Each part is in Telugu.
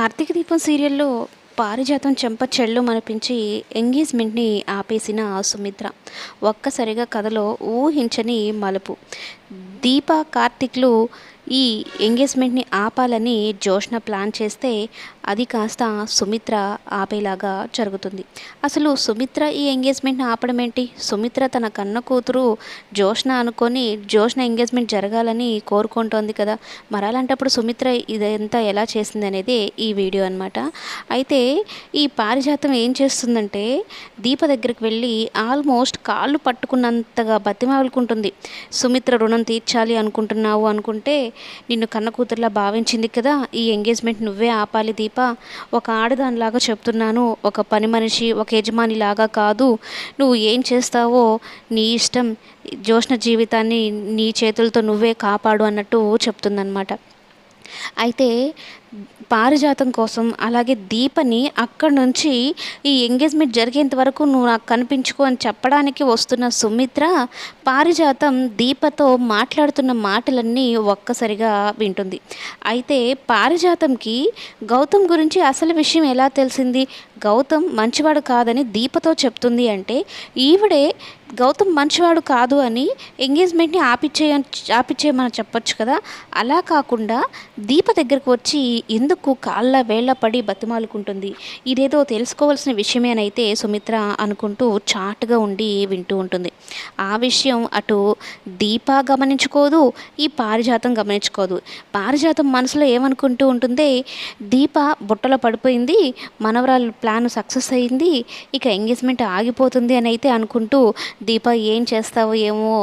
కార్తీక దీపం సీరియల్లో పారిజాతం చెంప చెళ్ళు మనిపించి ఎంగేజ్మెంట్ని ఆపేసిన సుమిత్ర. ఒక్కసారిగా కథలో ఊహించని మలుపు. దీప కార్తిక్లు ఈ ఎంగేజ్మెంట్ని ఆపాలని జోష్న ప్లాన్ చేస్తే అది కాస్త సుమిత్ర ఆపేలాగా జరుగుతుంది. అసలు సుమిత్ర ఈ ఎంగేజ్మెంట్ని ఆపడం ఏంటి సుమిత్ర తన కన్న కూతురు జోష్న అనుకొని జోష్న ఎంగేజ్మెంట్ జరగాలని కోరుకుంటోంది కదా. మరి అలాంటప్పుడు సుమిత్ర ఇదంతా ఎలా చేసింది అనేది ఈ వీడియో అనమాట అయితే ఈ పారిజాతం ఏం చేస్తుందంటే దీప దగ్గరికి వెళ్ళి ఆల్మోస్ట్ కాళ్ళు పట్టుకున్నంతగా బతిమాలుకుంటుంది. సుమిత్ర రుణం తీర్చాలి అనుకుంటున్నావు అనుకుంటే నిన్ను కన్న కూతురులా భావించింది కదా ఈ ఎంగేజ్మెంట్ నువ్వే ఆపాలి దీప. ఒక ఆడదానిలాగా చెప్తున్నాను. ఒక పని మనిషి ఒక యజమాని లాగా కాదు. నువ్వు ఏం చేస్తావో నీ ఇష్టం జ్యోష్ణ జీవితాన్ని నీ చేతులతో నువ్వే కాపాడు అన్నట్టు చెప్తుందన్నమాట. అయితే పారిజాతం కోసం అలాగే దీపని అక్కడి నుంచి ఈ ఎంగేజ్మెంట్ జరిగేంత వరకు నువ్వు నాకు కనిపించుకో అని చెప్పడానికి వస్తున్న సుమిత్ర పారిజాతం దీపతో మాట్లాడుతున్న మాటలన్నీ ఒక్కసారిగా వింటుంది. అయితే పారిజాతంకి గౌతమ్ గురించి అసలు విషయం ఎలా తెలిసింది? గౌతమ్ మంచివాడు కాదని దీపతో చెప్తుంది అంటే ఈవిడే గౌతమ్ మంచివాడు కాదు అని ఎంగేజ్మెంట్ని ఆపిచ్చేయ ఆపిచ్చేయమని చెప్పొచ్చు కదా? అలా కాకుండా దీప దగ్గరకు వచ్చి ఎందుకు కాళ్ళ వేళ్ళ పడి బతిమాలుకుంటుంది? ఇదేదో తెలుసుకోవాల్సిన విషయమేనైతే సుమిత్ర అనుకుంటూ చాటుగా ఉండి వింటూ ఉంటుంది. ఆ విషయం అటు దీప గమనించుకోదు ఈ పారిజాతం గమనించుకోదు. పారిజాతం మనసులో ఏమనుకుంటూ ఉంటుంది దీప బుట్టలో పడిపోయింది మనవరాలు ప్లాన్ సక్సెస్ అయింది ఇక ఎంగేజ్మెంట్ ఆగిపోతుంది అని అయితే అనుకుంటూ దీప ఏం చేస్తావో ఏమో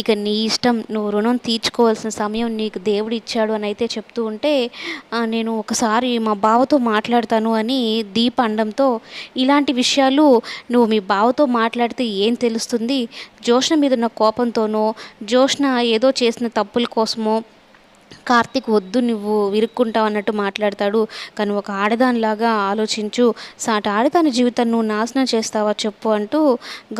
ఇక నీ ఇష్టం నువ్వు రుణం తీర్చుకోవాల్సిన సమయం నీకు దేవుడు ఇచ్చాడు అని అయితే చెప్తూ ఉంటే నేను నేను ఒకసారి మా బావతో మాట్లాడతాను అని దీప్ అనడంతో ఇలాంటి విషయాలు నువ్వు మీ బావతో మాట్లాడితే ఏం తెలుస్తుంది? జోష్ణ మీద ఉన్న కోపంతోనో జోష్ణ ఏదో చేసిన తప్పుల కోసమో కార్తీక్ వద్దు నువ్వు విరుక్కుంటావు అన్నట్టు మాట్లాడతాడు. కానీ ఒక ఆడదానిలాగా ఆలోచించు. సాటి ఆడదాని జీవితాన్ని నువ్వు నాశనం చేస్తావా చెప్పు అంటూ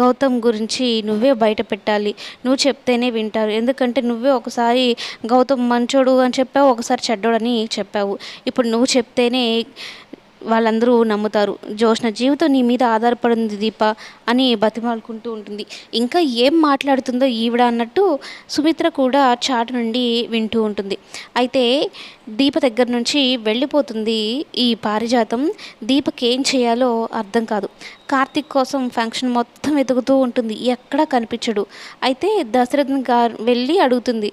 గౌతమ్ గురించి నువ్వే బయట పెట్టాలి. నువ్వు చెప్తేనే వింటారు. ఎందుకంటే నువ్వే ఒకసారి గౌతమ్ మంచోడు అని చెప్పావు ఒకసారి చెడ్డోడని చెప్పావు. ఇప్పుడు నువ్వు చెప్తేనే వాళ్ళందరూ నమ్ముతారు. జోష్న జీవితం నీ మీద ఆధారపడింది దీప అని బతిమాలుకుంటూ ఉంటుంది. ఇంకా ఏం మాట్లాడుతుందో ఈవిడ అన్నట్టు సుమిత్ర కూడా చాటు నుండి వింటూ ఉంటుంది. అయితే దీప దగ్గర నుంచి వెళ్ళిపోతుంది ఈ పారిజాతం. దీపకి ఏం చేయాలో అర్థం కాదు. కార్తీక్ కోసం ఫంక్షన్ మొత్తం వెతుకుతూ ఉంటుంది. ఎక్కడా కనిపించడు. అయితే దశరథన్ గారు వెళ్ళి అడుగుతుంది.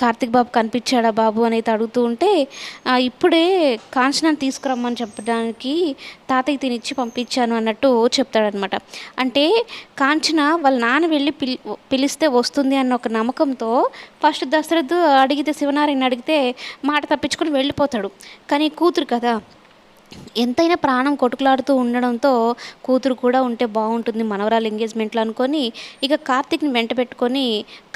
కార్తీక్ బాబు కనిపించాడా బాబు? అనేది అడుగుతూ ఉంటే ఇప్పుడే కాంచన కాంచనాన్ని తీసుకురమ్మని చెప్పడానికి తాతయ్య తినిచ్చి పంపించాను అన్నట్టు చెప్తాడనమాట అంటే కాంచన వాళ్ళ నాన్న వెళ్ళి పిలి పిలిస్తే వస్తుంది అన్న ఒక నమ్మకంతో ఫస్ట్ దశరథ్ అడిగితే శివనారాయణ అడిగితే మాట తప్పించుకొని వెళ్ళిపోతాడు. కానీ కూతురు కదా ఎంతైనా ప్రాణం కొట్టుకులాడుతూ ఉండడంతో కూతురు కూడా ఉంటే బాగుంటుంది మనవరాలు ఎంగేజ్మెంట్లో అనుకొని ఇక కార్తీక్ని వెంట పెట్టుకొని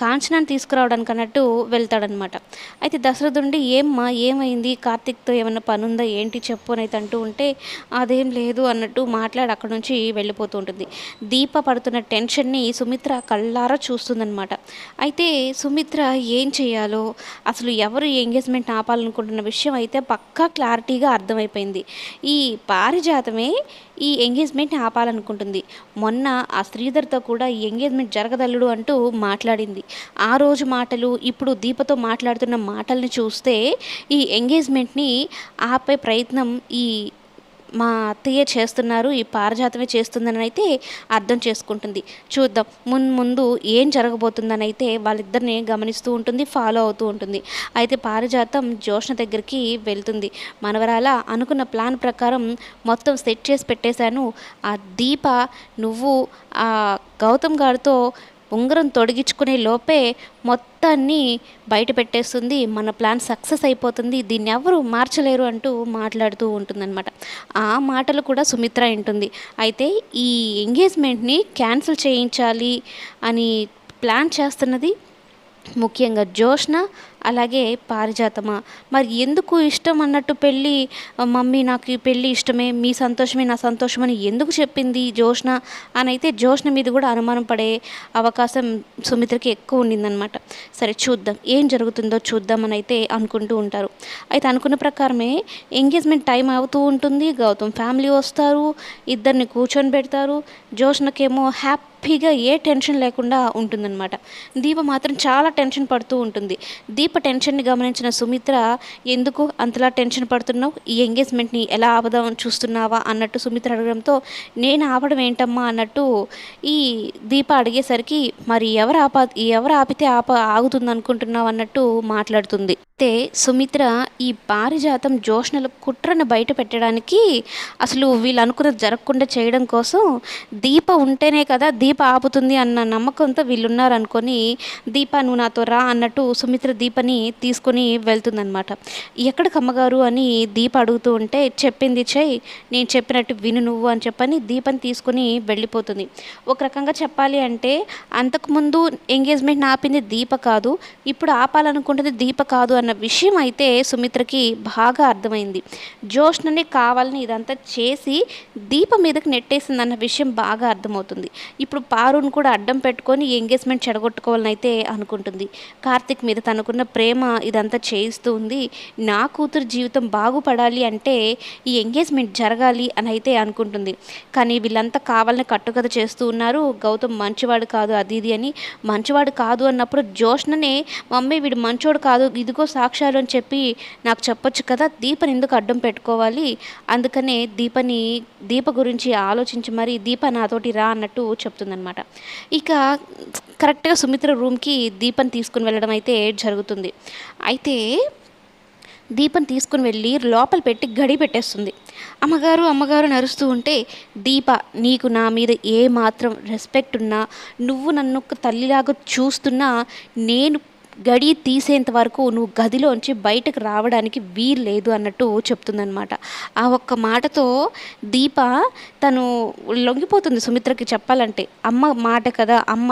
కాంచనాన్ని తీసుకురావడానికి అన్నట్టు వెళ్తాడనమాట అయితే దశరథుండి ఏమ్మా ఏమైంది? కార్తీక్తో ఏమైనా పని ఉందా ఏంటి చెప్పు అని అయితే అంటూ ఉంటే అదేం లేదు అన్నట్టు మాట్లాడి అక్కడ నుంచి వెళ్ళిపోతూ ఉంటుంది. దీప పడుతున్న టెన్షన్ని సుమిత్ర కళ్ళారా చూస్తుందనమాట అయితే సుమిత్ర ఏం చేయాలో? అసలు ఎవరు ఎంగేజ్మెంట్ ఆపాలనుకుంటున్న విషయం అయితే పక్కా క్లారిటీగా అర్థమైపోయింది. ఈ పారిజాతమే ఈ ఎంగేజ్మెంట్ని ఆపాలనుకుంటుంది. మొన్న ఆ శ్రీధర్తో కూడా ఈ ఎంగేజ్మెంట్ జరగదల్లుడు అంటూ మాట్లాడింది. ఆ రోజు మాటలు ఇప్పుడు దీపతో మాట్లాడుతున్న మాటల్ని చూస్తే ఈ ఎంగేజ్మెంట్ని ఆపే ప్రయత్నం ఈ మా అత్తయ్య చేస్తున్నారు ఈ పారిజాతమే చేస్తుందని అయితే అర్థం చేసుకుంటుంది. చూద్దాం మున్ ముందు ఏం జరగబోతుందని అయితే వాళ్ళిద్దరిని గమనిస్తూ ఉంటుంది ఫాలో అవుతూ ఉంటుంది. అయితే పారిజాతం జోష్ణ దగ్గరికి వెళ్తుంది. మనవరాల అనుకున్న ప్లాన్ ప్రకారం మొత్తం సెట్ చేసి పెట్టేశాను. ఆ దీప నువ్వు ఆ గౌతమ్ గారితో ఉంగరం తొడిగించుకునే లోపే మొత్తాన్ని బయట పెట్టేస్తుంది. మన ప్లాన్ సక్సెస్ అయిపోతుంది. దీన్ని ఎవరు మార్చలేరు అంటూ మాట్లాడుతూ ఉంటుందన్నమాట. ఆ మాటలు కూడా సుమిత్ర వింటుంది. అయితే ఈ ఎంగేజ్మెంట్ని క్యాన్సిల్ చేయించాలి అని ప్లాన్ చేస్తున్నది ముఖ్యంగా జోష్న అలాగే పారిజాతమా? మరి ఎందుకు ఇష్టం అన్నట్టు పెళ్ళి మమ్మీ నాకు ఈ పెళ్ళి ఇష్టమే మీ సంతోషమే నా సంతోషం అని ఎందుకు చెప్పింది జోష్ణ అని అయితే జోష్ణ మీద కూడా అనుమానం పడే అవకాశం సుమిత్రకి ఎక్కువ ఉండిందనమాట సరే చూద్దాం. ఏం జరుగుతుందో చూద్దామని అయితే అనుకుంటూ ఉంటారు. అయితే అనుకున్న ప్రకారమే ఎంగేజ్మెంట్ టైం అవుతూ ఉంటుంది. గౌతమ్ ఫ్యామిలీ వస్తారు. ఇద్దరిని కూర్చొని పెడతారు. జోష్నకేమో హ్యాపీగా ఏ టెన్షన్ లేకుండా ఉంటుందన్నమాట. దీప మాత్రం చాలా టెన్షన్ పడుతూ ఉంటుంది. దీప టెన్షన్ని గమనించిన సుమిత్ర ఎందుకు అంతలా టెన్షన్ పడుతున్నావు? ఈ ఎంగేజ్మెంట్ని ఎలా ఆపదాం చూస్తున్నావా? అన్నట్టు సుమిత్ర అడగడంతో నేను ఆపడం ఏంటమ్మా? అన్నట్టు ఈ దీప అడిగేసరికి మరి ఎవరు ఆప ఎవరు ఆపితే ఆప ఆగుతుంది అనుకుంటున్నావు అన్నట్టు మాట్లాడుతుంది. అయితే సుమిత్ర ఈ పారిజాతం జోష్ణల కుట్రను బయట పెట్టడానికి అసలు వీళ్ళు అనుకున్నది జరగకుండా చేయడం కోసం దీప ఉంటేనే కదా దీప దీప ఆపుతుంది అన్న నమ్మకంతో వీళ్ళు ఉన్నారనుకొని దీప నువ్వు నాతో రా అన్నట్టు సుమిత్ర దీపని తీసుకొని వెళ్తుందనమాట ఎక్కడికి అమ్మగారు? అని దీప అడుగుతూ ఉంటే చెప్పింది చెయ్యి నేను చెప్పినట్టు విను నువ్వు అని చెప్పని దీపని తీసుకొని వెళ్ళిపోతుంది. ఒక రకంగా చెప్పాలి అంటే అంతకుముందు ఎంగేజ్మెంట్ ఆపింది దీప కాదు ఇప్పుడు ఆపాలనుకుంటుంది దీప కాదు అన్న విషయం అయితే సుమిత్రకి బాగా అర్థమైంది. జోష్నని కావాలని ఇదంతా చేసి దీప మీదకి నెట్టేసింది అన్న విషయం బాగా అర్థమవుతుంది. ఇప్పుడు పారును కూడా అడ్డం పెట్టుకొని ఈ ఎంగేజ్మెంట్ చెడగొట్టుకోవాలని అయితే అనుకుంటుంది. కార్తిక్ మీద తనకున్న ప్రేమ ఇదంతా చేయిస్తూ ఉంది. నా కూతురు జీవితం బాగుపడాలి అంటే ఈ ఎంగేజ్మెంట్ జరగాలి అని అయితే అనుకుంటుంది. కానీ వీళ్ళంతా కావాలని కట్టుకథ చేస్తూ ఉన్నారు. గౌతమ్ మంచివాడు కాదు అది ఇది అని. మంచివాడు కాదు అన్నప్పుడు జోష్ననే మమ్మీ వీడు మంచోడు కాదు ఇదిగో సాక్ష్యాలు అని చెప్పి నాకు చెప్పొచ్చు కదా దీపని ఎందుకు అడ్డం పెట్టుకోవాలి? అందుకనే దీపని దీప గురించి ఆలోచించి మరి దీప నాతోటి రా అన్నట్టు చెప్తుందనమాట ఇక కరెక్ట్గా సుమిత్ర రూమ్కి దీపని తీసుకుని వెళ్ళడం అయితే జరుగుతుంది. అయితే దీపం తీసుకుని వెళ్ళి లోపల పెట్టి గడి పెట్టేస్తుంది. అమ్మగారు అమ్మగారు నరుస్తూ ఉంటే దీప నీకు నా మీద ఏ మాత్రం రెస్పెక్ట్ ఉన్నా నువ్వు నన్ను ఒక తల్లిలాగా చూస్తున్నా నేను గడి తీసేంత వరకు నువ్వు గదిలోంచి బయటకు రావడానికి వీలు లేదు అన్నట్టు చెప్తుందనమాట ఆ ఒక్క మాటతో దీప తను లొంగిపోతుంది సుమిత్రకి చెప్పాలంటే. అమ్మ మాట కదా అమ్మ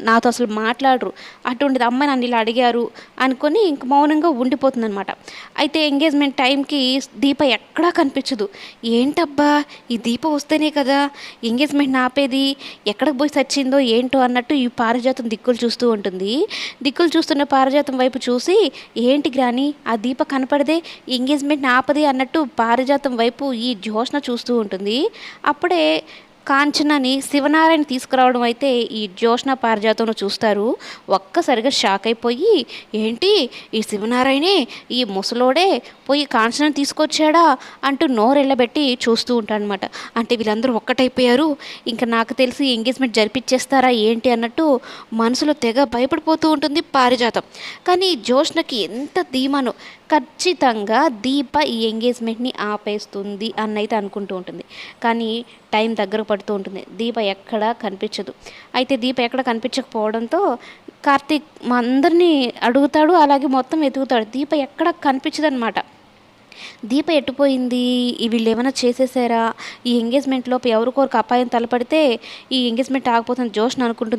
నాతో అసలు మాట్లాడరు. అటువంటిది అమ్మ నన్ను ఇలా అడిగారు అనుకొని ఇంక మౌనంగా ఉండిపోతుందనమాట అయితే ఎంగేజ్మెంట్ టైంకి దీప ఎక్కడా కనిపించదు. ఏంటబ్బా? ఈ దీప వస్తేనే కదా? ఎంగేజ్మెంట్ నాపేది ఎక్కడికి పోయి సచ్చిందో ఏంటో? అన్నట్టు ఈ పారిజాతం దిక్కులు చూస్తూ ఉంటుంది. దిక్కులు చూస్తున్న పారిజాతం వైపు చూసి ఏంటి గ్రాని? ఆ దీప కనపడదే? ఎంగేజ్మెంట్ నాపదే అన్నట్టు పారిజాతం వైపు ఈ జోష్న చూస్తూ ఉంటుంది. అప్పుడే కాంచనని శివనారాయణ తీసుకురావడం అయితే ఈ జ్యోష్ణ పారిజాతంను చూస్తారు. ఒక్కసారిగా షాక్ అయిపోయి ఏంటి? ఈ శివనారాయణే ఈ ముసలోడే పోయి కాంచనని తీసుకొచ్చాడా? అంటూ నోరెళ్ళబెట్టి చూస్తూ ఉంటాడనమాట అంటే వీళ్ళందరూ ఒక్కటైపోయారు. ఇంకా నాకు తెలిసి ఎంగేజ్మెంట్ జరిపించేస్తారా ఏంటి అన్నట్టు మనసులో తెగ భయపడిపోతూ ఉంటుంది పారిజాతం. కానీ జ్యోష్ణకి ఎంత ధీమాను ఖచ్చితంగా దీప ఈ ఎంగేజ్మెంట్ని ఆపేస్తుంది అన్నైతే అనుకుంటూ ఉంటుంది. కానీ టైం దగ్గర పడుతుంది పడుతూ ఉంటుంది. దీప ఎక్కడా కనిపించదు. అయితే దీప ఎక్కడ కనిపించకపోవడంతో కార్తీక్ మా అందరినీ అడుగుతాడు అలాగే మొత్తం ఎదుగుతాడు. దీప ఎక్కడ కనిపించదనమాట దీప ఎట్టుపోయింది వీళ్ళు ఏమైనా చేసేసారా? ఈ ఎంగేజ్మెంట్ లోపు ఎవరికొరకు అపాయం తలపడితే ఈ ఎంగేజ్మెంట్ ఆగిపోతుంది జోష్ని అనుకుంటుందా